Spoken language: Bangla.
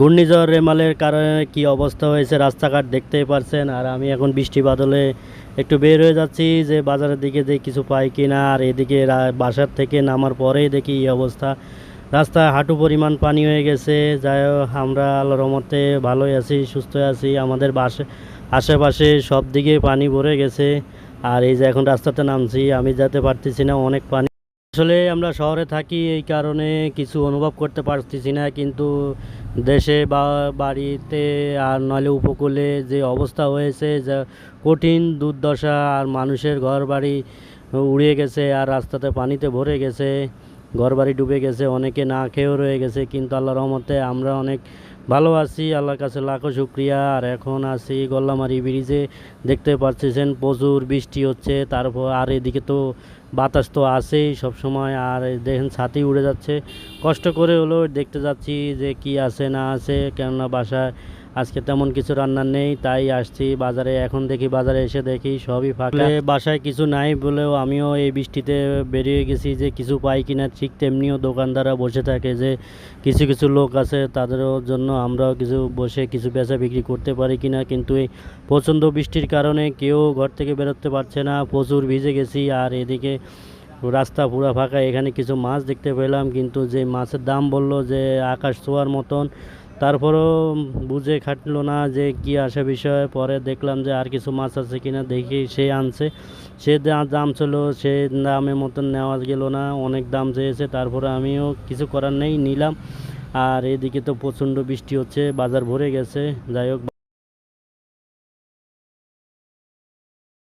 ঘূর্ণিঝড় রেমালের কারণে কি অবস্থা হয়েছে রাস্তাঘাট দেখতেই পারছেন। আর আমি এখন বৃষ্টি বাদলে একটু বের হয়ে যাচ্ছি যে বাজারের দিকে যে কিছু পাই কিনা, আর এদিকে বাসার থেকে নামার পরেই দেখি এই অবস্থা। রাস্তায় হাঁটু পরিমাণ পানি হয়ে গেছে। যাই হোক, আমরা রহমতে ভালোই আছি, সুস্থ আছি। আমাদের বাসে, আশেপাশে সব দিকে পানি ভরে গেছে। আর এই যে এখন রাস্তাতে নামছি, আমি যেতে পারতেছি না, অনেক পানি আসলে আমরা শহরে থাকি এই কারণে কিছু অনুভব করতে পারতেছি না, কিন্তু দেশে বা বাড়িতে আর নইলে উপকূলে যে অবস্থা হয়েছে, যা কঠিন দুর্দশা আর মানুষের ঘর বাড়ি উড়িয়ে গেছে আর রাস্তাতে পানিতে ভরে গেছে ঘর বাড়ি ডুবে গেছে, অনেকে না খেয়েও রয়ে গেছে, কিন্তু আল্লাহ রহমতে আমরা অনেক ভালো আছি, আল্লাহর কাছে লাখো শুক্রিয়া। আর এখন আছি গল্লামারি ব্রিজে। দেখতে পাচ্ছেন প্রচুর বৃষ্টি হচ্ছে, তারপর আর এদিকে তো বাতাস তো আসেই সবসময়। আর দেখেন ছাতি উড়ে যাচ্ছে। কষ্ট করে হলেও দেখতে যাচ্ছি যে কি আছে না আছে, কেননা বাসায় আজকে তেমন কিছু রান্নার নেই, তাই আসছি বাজারে। এখন দেখি বাজারে এসে দেখি সবই ফাঁকা। বাসায় কিছু নাই বলেও আমিও এই বৃষ্টিতে বেরিয়ে গেছি যে কিছু পাই কিনা। ঠিক তেমনিও দোকানদাররা বসে থাকে যে কিছু কিছু লোক আছে, তাদেরও জন্য আমরাও কিছু বসে কিছু বেচা বিক্রি করতে পারি কিনা। কিন্তু এই প্রচণ্ড বৃষ্টির কারণে কেউ ঘর থেকে বেরোতে পারছে না। প্রচুর ভিজে গেছি আর এদিকে রাস্তা পুরো ফাঁকা। এখানে কিছু মাছ দেখতে পেলাম, কিন্তু যে মাছের দাম বলল যে আকাশ ছোঁয়ার মতন। তারপরও বুঝে খাটলো না যে কি আসে বিষয়ে। পরে দেখলাম যে আর কিছু মাছ আছে কিনা দেখি সে আনছে। সে দাম ছিল, সে দামের মতন নেওয়া গেল না। অনেক দাম চেয়েছে, তারপরে আমিও কিছু করার নেই, নিলাম। আর এদিকে তো প্রচণ্ড বৃষ্টি হচ্ছে, বাজার ভরে গেছে। যাই হোক